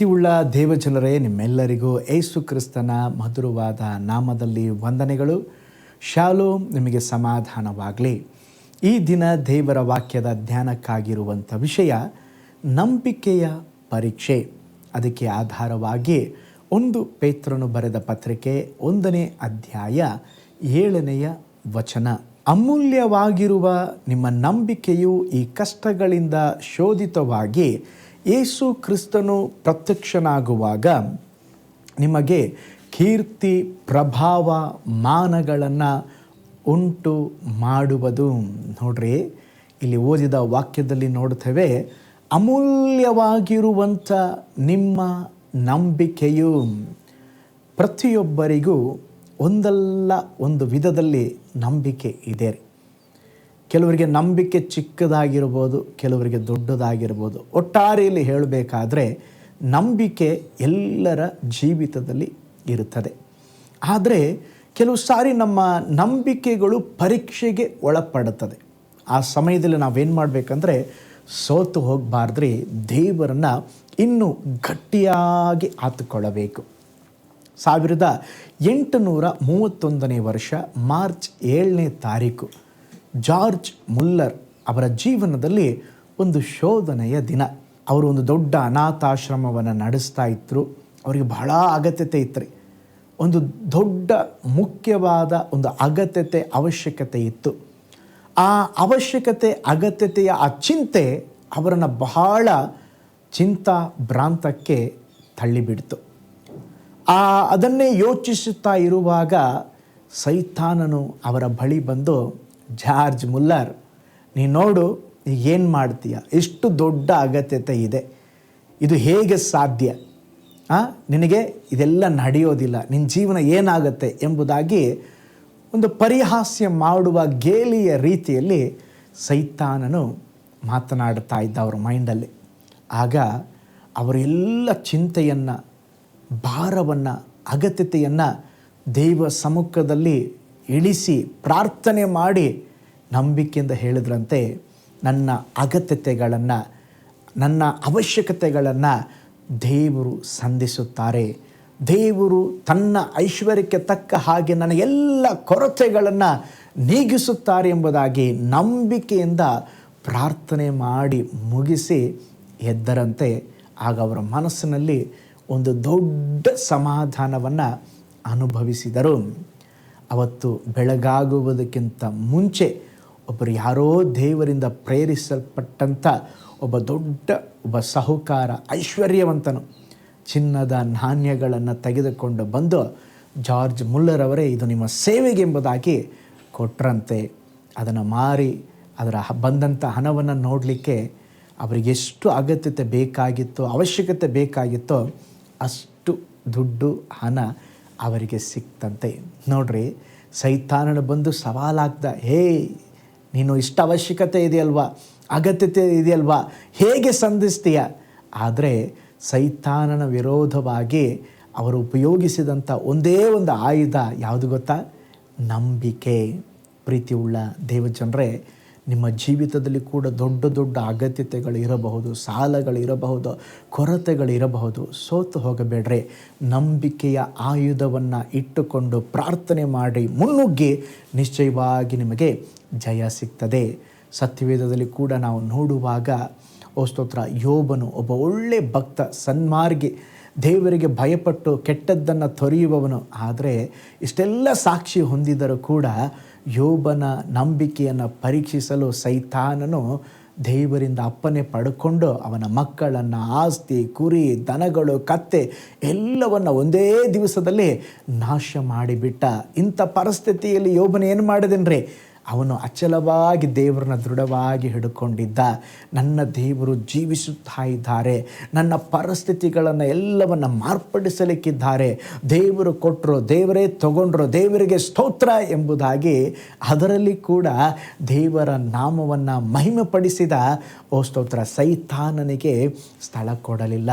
ಪ್ರೀತಿಯುಳ್ಳ ದೇವಜನರೇ, ನಿಮ್ಮೆಲ್ಲರಿಗೂ ಏಸು ಕ್ರಿಸ್ತನ ಮಧುರವಾದ ನಾಮದಲ್ಲಿ ವಂದನೆಗಳು. ಶಾಲೋ ನಿಮಗೆ ಸಮಾಧಾನವಾಗಲಿ. ಈ ದಿನ ದೇವರ ವಾಕ್ಯದ ಧ್ಯಾನಕ್ಕಾಗಿರುವಂಥ ವಿಷಯ, ನಂಬಿಕೆಯ ಪರೀಕ್ಷೆ. ಅದಕ್ಕೆ ಆಧಾರವಾಗಿ ಒಂದು ಪೇತ್ರನು ಬರೆದ ಪತ್ರಿಕೆ ಒಂದನೇ ಅಧ್ಯಾಯ ಏಳನೆಯ ವಚನ. ಅಮೂಲ್ಯವಾಗಿರುವ ನಿಮ್ಮ ನಂಬಿಕೆಯು ಈ ಕಷ್ಟಗಳಿಂದ ಶೋಧಿತವಾಗಿ ಯೇಸು ಕ್ರಿಸ್ತನು ಪ್ರತ್ಯಕ್ಷನಾಗುವಾಗ ನಿಮಗೆ ಕೀರ್ತಿ, ಪ್ರಭಾವ, ಮಾನಗಳನ್ನು ಉಂಟು ಮಾಡುವುದು. ನೋಡ್ರಿ, ಇಲ್ಲಿ ಓದಿದ ವಾಕ್ಯದಲ್ಲಿ ನೋಡ್ತೇವೆ ಅಮೂಲ್ಯವಾಗಿರುವಂಥ ನಿಮ್ಮ ನಂಬಿಕೆಯು ಪ್ರತಿಯೊಬ್ಬರಿಗೂ ಒಂದಲ್ಲ ಒಂದು ವಿಧದಲ್ಲಿ ನಂಬಿಕೆ ಇದೆ. ರೀ ಕೆಲವರಿಗೆ ನಂಬಿಕೆ ಚಿಕ್ಕದಾಗಿರ್ಬೋದು, ಕೆಲವರಿಗೆ ದೊಡ್ಡದಾಗಿರ್ಬೋದು. ಒಟ್ಟಾರೆಯಲ್ಲಿ ಹೇಳಬೇಕಾದ್ರೆ, ನಂಬಿಕೆ ಎಲ್ಲರ ಜೀವಿತದಲ್ಲಿ ಇರುತ್ತದೆ. ಆದರೆ, ಕೆಲವು ಸಾರಿ ನಮ್ಮ ನಂಬಿಕೆಗಳು ಪರೀಕ್ಷೆಗೆ ಒಳಪಡುತ್ತದೆ. ಆ ಸಮಯದಲ್ಲಿ ನಾವೇನು ಮಾಡಬೇಕಂದ್ರೆ, ಸೋತು ಹೋಗಬಾರ್ದ್ರಿ, ದೇವರನ್ನು ಇನ್ನೂ ಗಟ್ಟಿಯಾಗಿ ಆತುಕೊಳ್ಳಬೇಕು. ಸಾವಿರದ ಎಂಟುನೂರ ಮೂವತ್ತೊಂದನೇ ವರ್ಷ, ಮಾರ್ಚ್ ಏಳನೇ ತಾರೀಕು. ಜಾರ್ಜ್ ಮುಲ್ಲರ್ ಅವರ ಜೀವನದಲ್ಲಿ ಒಂದು ಶೋಧನೆಯ ದಿನ. ಅವರು ಒಂದು ದೊಡ್ಡ ಅನಾಥಾಶ್ರಮವನ್ನು ನಡೆಸ್ತಾ ಇದ್ದರು ಅವರಿಗೆ ಬಹಳ ಅಗತ್ಯತೆ ಇತ್ತು ಒಂದು ದೊಡ್ಡ ಮುಖ್ಯವಾದ ಒಂದು ಅಗತ್ಯತೆ, ಅವಶ್ಯಕತೆ ಇತ್ತು. ಆ ಅವಶ್ಯಕತೆ, ಅಗತ್ಯತೆಯ ಆ ಚಿಂತೆ ಅವರನ್ನು ಬಹಳ ಚಿಂತಾ ಭ್ರಾಂತಕ್ಕೆ ತಳ್ಳಿಬಿಡ್ತು. ಆ ಅದನ್ನೇ ಯೋಚಿಸುತ್ತಾ ಇರುವಾಗ ಸೈತಾನನು ಅವರ ಬಳಿ ಬಂದು ಜಾರ್ಜ್ ಮುಲ್ಲರ್, ನೀ ನೋಡು ಏನು ಮಾಡ್ತೀಯ? ಎಷ್ಟು ದೊಡ್ಡ ಅಗತ್ಯತೆ ಇದೆ. ಇದು ಹೇಗೆ ಸಾಧ್ಯ? ನಿನಗೆ ಇದೆಲ್ಲ ನಡೆಯೋದಿಲ್ಲ. ನಿನ್ನ ಜೀವನ ಏನಾಗುತ್ತೆ ಎಂಬುದಾಗಿ ಒಂದು ಪರಿಹಾಸ್ಯ ಮಾಡುವ ಗೇಲಿಯ ರೀತಿಯಲ್ಲಿ ಸೈತಾನನು ಮಾತನಾಡ್ತಾ ಇದ್ದ ಅವ್ರ ಮೈಂಡಲ್ಲಿ. ಆಗ ಅವರೆಲ್ಲ ಚಿಂತೆಯನ್ನು, ಭಾರವನ್ನು, ಅಗತ್ಯತೆಯನ್ನು ದೈವ ಸಮ್ಮುಖದಲ್ಲಿ ಇಳಿಸಿ ಪ್ರಾರ್ಥನೆ ಮಾಡಿ ನಂಬಿಕೆಯಿಂದ ಹೇಳಿದ್ರಂತೆ, ನನ್ನ ಅಗತ್ಯತೆಗಳನ್ನು, ನನ್ನ ಅವಶ್ಯಕತೆಗಳನ್ನು ದೇವರು ಸಂಧಿಸುತ್ತಾರೆ. ದೇವರು ತನ್ನ ಐಶ್ವರ್ಯಕ್ಕೆ ತಕ್ಕ ಹಾಗೆ ನನ್ನ ಎಲ್ಲ ಕೊರತೆಗಳನ್ನು ನೀಗಿಸುತ್ತಾರೆ ಎಂಬುದಾಗಿ ನಂಬಿಕೆಯಿಂದ ಪ್ರಾರ್ಥನೆ ಮಾಡಿ ಮುಗಿಸಿ ಎದ್ದರಂತೆ, ಆಗ ಅವರ ಮನಸ್ಸಿನಲ್ಲಿ ಒಂದು ದೊಡ್ಡ ಸಮಾಧಾನವನ್ನು ಅನುಭವಿಸಿದರು. ಅವತ್ತು ಬೆಳಗಾಗುವುದಕ್ಕಿಂತ ಮುಂಚೆ ಒಬ್ಬರು ಯಾರೋ ದೇವರಿಂದ ಪ್ರೇರಿಸಲ್ಪಟ್ಟಂಥ ಒಬ್ಬ ದೊಡ್ಡ, ಒಬ್ಬ ಸಾಹುಕಾರ, ಐಶ್ವರ್ಯವಂತನು ಚಿನ್ನದ ನಾಣ್ಯಗಳನ್ನು ತೆಗೆದುಕೊಂಡು ಬಂದು ಜಾರ್ಜ್ ಮುಲ್ಲರ್ ಅವರೇ ಇದು ನಿಮ್ಮ ಸೇವೆಗೆ ಎಂಬುದಾಗಿ ಕೊಟ್ರಂತೆ. ಅದನ್ನು ಮಾರಿ, ಅದರ ಬಂದಂಥ ಹಣವನ್ನು ನೋಡಲಿಕ್ಕೆ ಅವರಿಗೆ ಎಷ್ಟು ಅಗತ್ಯತೆ ಬೇಕಾಗಿತ್ತೋ, ಅವಶ್ಯಕತೆ ಬೇಕಾಗಿತ್ತೋ ಅಷ್ಟು ದುಡ್ಡು, ಹಣ ಅವರಿಗೆ ಸಿಕ್ತಂತೆ. ನೋಡ್ರಿ, ಸೈತಾನನ ಬಂದು ಸವಾಲಾಗ್ದ, ಹೇ, ನೀನು ಇಷ್ಟ ಅವಶ್ಯಕತೆ ಇದೆಯಲ್ವಾ? ಅಗತ್ಯತೆ ಇದೆಯಲ್ವಾ? ಹೇಗೆ ಸಂಧಿಸ್ತೀಯ? ಆದರೆ ಸೈತಾನನ ವಿರೋಧವಾಗಿ ಅವರು ಉಪಯೋಗಿಸಿದಂಥ ಒಂದೇ ಒಂದು ಆಯುಧ ಯಾವುದು ಗೊತ್ತಾ? ನಂಬಿಕೆ. ಪ್ರೀತಿಯುಳ್ಳ ದೇವಜನರೇ ನಿಮ್ಮ ಜೀವಿತದಲ್ಲಿ ಕೂಡ ದೊಡ್ಡ ದೊಡ್ಡ ಅಗತ್ಯತೆಗಳಿರಬಹುದು ಇರಬಹುದು ಕೊರತೆಗಳಿರಬಹುದು ಸೋತು ಹೋಗಬೇಡ್ರೆ. ನಂಬಿಕೆಯ ಆಯುಧವನ್ನು ಇಟ್ಟುಕೊಂಡು ಪ್ರಾರ್ಥನೆ ಮಾಡಿ ಮುನ್ನುಗ್ಗಿ ನಿಶ್ಚಯವಾಗಿ ನಿಮಗೆ ಜಯ ಸಿಗ್ತದೆ. ಸತ್ಯವೇದದಲ್ಲಿ ಕೂಡ ನಾವು ನೋಡುವಾಗ, ಓ ಸ್ತೋತ್ರ, ಯೋಬನು ಒಬ್ಬ ಒಳ್ಳೆ ಭಕ್ತ, ಸನ್ಮಾರ್ಗಿ, ದೇವರಿಗೆ ಭಯಪಟ್ಟು ಕೆಟ್ಟದ್ದನ್ನು ತೊರೆಯುವವನು. ಆದರೆ ಇಷ್ಟೆಲ್ಲ ಸಾಕ್ಷಿ ಹೊಂದಿದರೂ ಕೂಡ ಯೋಬನ ನಂಬಿಕೆಯನ್ನು ಪರೀಕ್ಷಿಸಲು ಸೈತಾನನು ದೇವರಿಂದ ಅಪ್ಪನೆ ಪಡ್ಕೊಂಡು ಅವನ ಮಕ್ಕಳನ್ನು ಆಸ್ತಿ, ಕುರಿ, ದನಗಳು, ಕತ್ತೆ ಎಲ್ಲವನ್ನು ಒಂದೇ ದಿವಸದಲ್ಲಿ ನಾಶ ಮಾಡಿಬಿಟ್ಟ. ಇಂಥ ಪರಿಸ್ಥಿತಿಯಲ್ಲಿ ಯೋಬನ ಏನು ಮಾಡಿದೆನ್ರಿ? ಅವನು ಅಚಲವಾಗಿ ದೇವರನ್ನ ದೃಢವಾಗಿ ಹಿಡ್ಕೊಂಡಿದ್ದ. ನನ್ನ ದೇವರು ಜೀವಿಸುತ್ತಾ ಇದ್ದಾರೆ. ನನ್ನ ಪರಿಸ್ಥಿತಿಗಳನ್ನು ಎಲ್ಲವನ್ನು ಮಾರ್ಪಡಿಸಲಿಕ್ಕಿದ್ದಾರೆ. ದೇವರು ಕೊಟ್ಟರು ದೇವರೇ ತಗೊಂಡ್ರು, ದೇವರಿಗೆ ಸ್ತೋತ್ರ ಎಂಬುದಾಗಿ ಅದರಲ್ಲಿ ಕೂಡ ದೇವರ ನಾಮವನ್ನು ಮಹಿಮೆಪಡಿಸಿದ, ಓ ಸ್ತೋತ್ರ, ಸೈತಾನನಿಗೆ ಸ್ಥಳ ಕೊಡಲಿಲ್ಲ.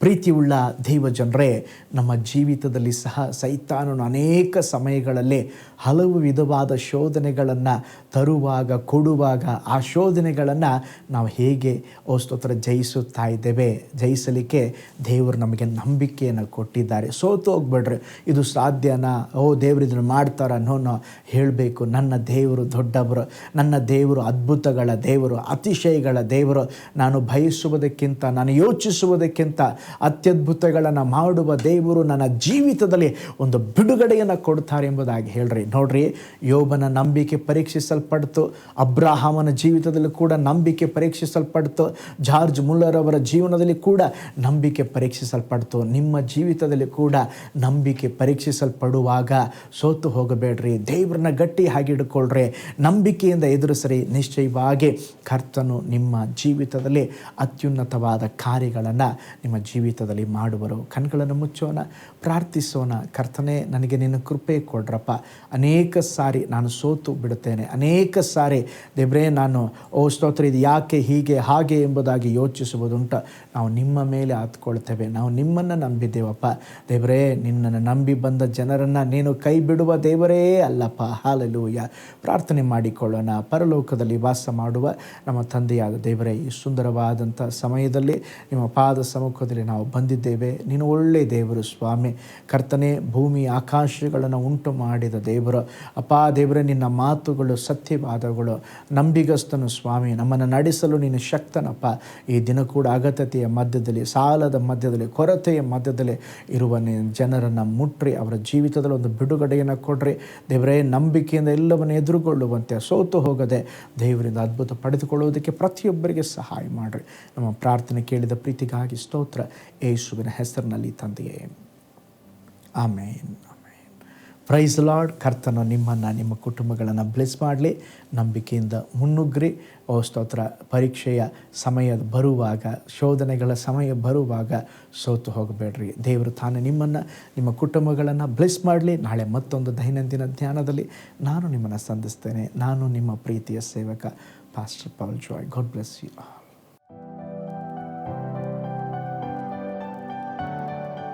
ಪ್ರೀತಿಯುಳ್ಳ ದೈವ ಜನರೇ, ನಮ್ಮ ಜೀವಿತದಲ್ಲಿ ಸಹ ಸೈತಾನನು ಅನೇಕ ಸಮಯಗಳಲ್ಲಿ ಹಲವು ವಿಧವಾದ ಶೋಧನೆಗಳನ್ನು ತರುವಾಗ, ಕೊಡುವಾಗ ಆ ಶೋಧನೆಗಳನ್ನು ನಾವು ಹೇಗೆ, ಓ ಸ್ತೋತ್ರ, ಜಯಿಸುತ್ತಾ ಇದ್ದೇವೆ. ಜಯಿಸಲಿಕ್ಕೆ ದೇವರು ನಮಗೆ ನಂಬಿಕೆಯನ್ನು ಕೊಟ್ಟಿದ್ದಾರೆ. ಸೋತು ಹೋಗ್ಬೇಡ್ರಿ. ಇದು ಸಾಧ್ಯನಾ? ಓ ದೇವರು ಇದನ್ನು ಮಾಡ್ತಾರ? ಅನ್ನೋನು ಹೇಳಬೇಕು. ನನ್ನ ದೇವರು ದೊಡ್ಡವರು, ನನ್ನ ದೇವರು ಅದ್ಭುತಗಳ ದೇವರು, ಅತಿಶಯಗಳ ದೇವರು. ನಾನು ಬಯಸುವುದಕ್ಕಿಂತ, ನಾನು ಯೋಚಿಸುವುದಕ್ಕಿಂತ ಅತ್ಯದ್ಭುತಗಳನ್ನು ಮಾಡುವ ದೇವರು ನನ್ನ ಜೀವಿತದಲ್ಲಿ ಒಂದು ಬಿಡುಗಡೆಯನ್ನು ಕೊಡ್ತಾರೆ ಎಂಬುದಾಗಿ ಹೇಳ್ರಿ. ನೋಡ್ರಿ, ಯೋಬನ ನಂಬಿಕೆ ಪರೀಕ್ಷಿಸಲ್ಪಡ್ತು, ಅಬ್ರಾಹಮನ ಜೀವಿತದಲ್ಲಿ ಕೂಡ ನಂಬಿಕೆ ಪರೀಕ್ಷಿಸಲ್ಪಡ್ತು, ಜಾರ್ಜ್ ಮುಲ್ಲರ್ ಅವರ ಜೀವನದಲ್ಲಿ ಕೂಡ ನಂಬಿಕೆ ಪರೀಕ್ಷಿಸಲ್ಪಡ್ತು. ನಿಮ್ಮ ಜೀವಿತದಲ್ಲಿ ಕೂಡ ನಂಬಿಕೆ ಪರೀಕ್ಷಿಸಲ್ಪಡುವಾಗ ಸೋತು ಹೋಗಬೇಡ್ರಿ. ದೇವ್ರನ್ನ ಗಟ್ಟಿ ಹಿಡ್ಕೊಳ್ರಿ. ನಂಬಿಕೆಯಿಂದ ಎದುರಿಸ್ರಿ. ನಿಶ್ಚಯವಾಗಿ ಕರ್ತನು ನಿಮ್ಮ ಜೀವಿತದಲ್ಲಿ ಅತ್ಯುನ್ನತವಾದ ಕಾರ್ಯಗಳನ್ನು ನಿಮ್ಮ ಜೀವಿತದಲ್ಲಿ ಮಾಡುವರು. ಕಣ್ಗಳನ್ನು ಮುಚ್ಚೋಣ, ಪ್ರಾರ್ಥಿಸೋಣ. ಕರ್ತನೆ, ನನಗೆ ನಿನ್ನ ಕೃಪೆ ಕೊಡ್ರಪ್ಪ. ಅನೇಕ ಸಾರಿ ನಾನು ಸೋತು ಬಿಡುತ್ತೇನೆ. ಅನೇಕ ಸಾರಿ, ದೇವ್ರೇ, ನಾನು, ಓ, ಸ್ತೋತ್ರ, ಇದು ಯಾಕೆ ಹೀಗೆ, ಹಾಗೆ ಎಂಬುದಾಗಿ ಯೋಚಿಸುವುದುಂಟ. ನಾವು ನಿಮ್ಮ ಮೇಲೆ ಆತ್ಕೊಳ್ತೇವೆ. ನಾವು ನಿಮ್ಮನ್ನು ನಂಬಿದ್ದೇವಪ್ಪ. ದೇವರೇ, ನಿನ್ನನ್ನು ನಂಬಿ ಬಂದ ಜನರನ್ನು ನೀನು ಕೈ ಬಿಡುವ ದೇವರೇ ಅಲ್ಲಪ್ಪ. ಹಾಲಲೂಯ. ಪ್ರಾರ್ಥನೆ ಮಾಡಿಕೊಳ್ಳೋಣ. ಪರಲೋಕದಲ್ಲಿ ವಾಸ ಮಾಡುವ ನಮ್ಮ ತಂದೆಯಾದ ದೇವರೇ, ಈ ಸುಂದರವಾದಂಥ ಸಮಯದಲ್ಲಿ ನಿಮ್ಮ ಪಾದ ಸಮ್ಮುಖದಲ್ಲಿ ನಾವು ಬಂದಿದ್ದೇವೆ. ನೀನು ಒಳ್ಳೆ ದೇವರು ಸ್ವಾಮಿ. ಕರ್ತನೆ, ಭೂಮಿ, ಆಕಾಶಗಳನ್ನು ಉಂಟು ಮಾಡಿದ ದೇವರು. ಅಪ್ಪ, ದೇವರೇ, ನಿನ್ನ ಮಾತುಗಳು ಸತ್ಯವಾದಗಳು ನಂಬಿಗಸ್ತನು ಸ್ವಾಮಿ. ನಮ್ಮನ್ನು ನಡೆಸಲು ನೀನು ಶಕ್ತನಪ್ಪ. ಈ ದಿನ ಕೂಡ ಅಗತ್ಯತೆಯ ಮಧ್ಯದಲ್ಲಿ, ಸಾಲದ ಮಧ್ಯದಲ್ಲಿ, ಕೊರತೆಯ ಮಧ್ಯದಲ್ಲಿ ಇರುವ ಜನರನ್ನು ಮುಟ್ಟ್ರಿ ಅವರ ಜೀವಿತದಲ್ಲಿ ಒಂದು ಬಿಡುಗಡೆಯನ್ನು ಕೊಡ್ರಿ. ದೇವರೇ, ನಂಬಿಕೆಯಿಂದ ಎಲ್ಲವನ್ನು ಎದುರುಗೊಳ್ಳುವಂತೆ ಸೋತು ಹೋಗದೆ ದೇವರಿಂದ ಅದ್ಭುತ ಪಡೆದುಕೊಳ್ಳುವುದಕ್ಕೆ ಪ್ರತಿಯೊಬ್ಬರಿಗೆ ಸಹಾಯ ಮಾಡಿರಿ. ನಮ್ಮ ಪ್ರಾರ್ಥನೆ ಕೇಳಿದ ಪ್ರೀತಿಗಾಗಿ ಸ್ತೋತ್ರ. ಯೇಸುವಿನ ಹೆಸರಿನಲ್ಲಿ ತಂದೆಯೇ. ಆಮೇನ್ ಆಮೇನ್. ಪ್ರೈಸ್ ಲಾರ್ಡ್ ಕರ್ತನು ನಿಮ್ಮನ್ನು, ನಿಮ್ಮ ಕುಟುಂಬಗಳನ್ನು ಬ್ಲೆಸ್ ಮಾಡಲಿ. ನಂಬಿಕೆಯಿಂದ ಮುನ್ನುಗ್ರಿ ಓ, ಸ್ತೋತ್ರ. ಪರೀಕ್ಷೆಯ ಸಮಯ ಬರುವಾಗ, ಶೋಧನೆಗಳ ಸಮಯ ಬರುವಾಗ ಸೋತು ಹೋಗಬೇಡ್ರಿ. ದೇವರು ತಾನು ನಿಮ್ಮನ್ನು, ನಿಮ್ಮ ಕುಟುಂಬಗಳನ್ನು ಬ್ಲೆಸ್ ಮಾಡಲಿ. ನಾಳೆ ಮತ್ತೊಂದು ದೈನಂದಿನ ಧ್ಯಾನದಲ್ಲಿ ನಾನು ನಿಮ್ಮನ್ನು ಸಂಧಿಸ್ತೇನೆ. ನಾನು ನಿಮ್ಮ ಪ್ರೀತಿಯ ಸೇವಕ pastor Pavel Joy God bless you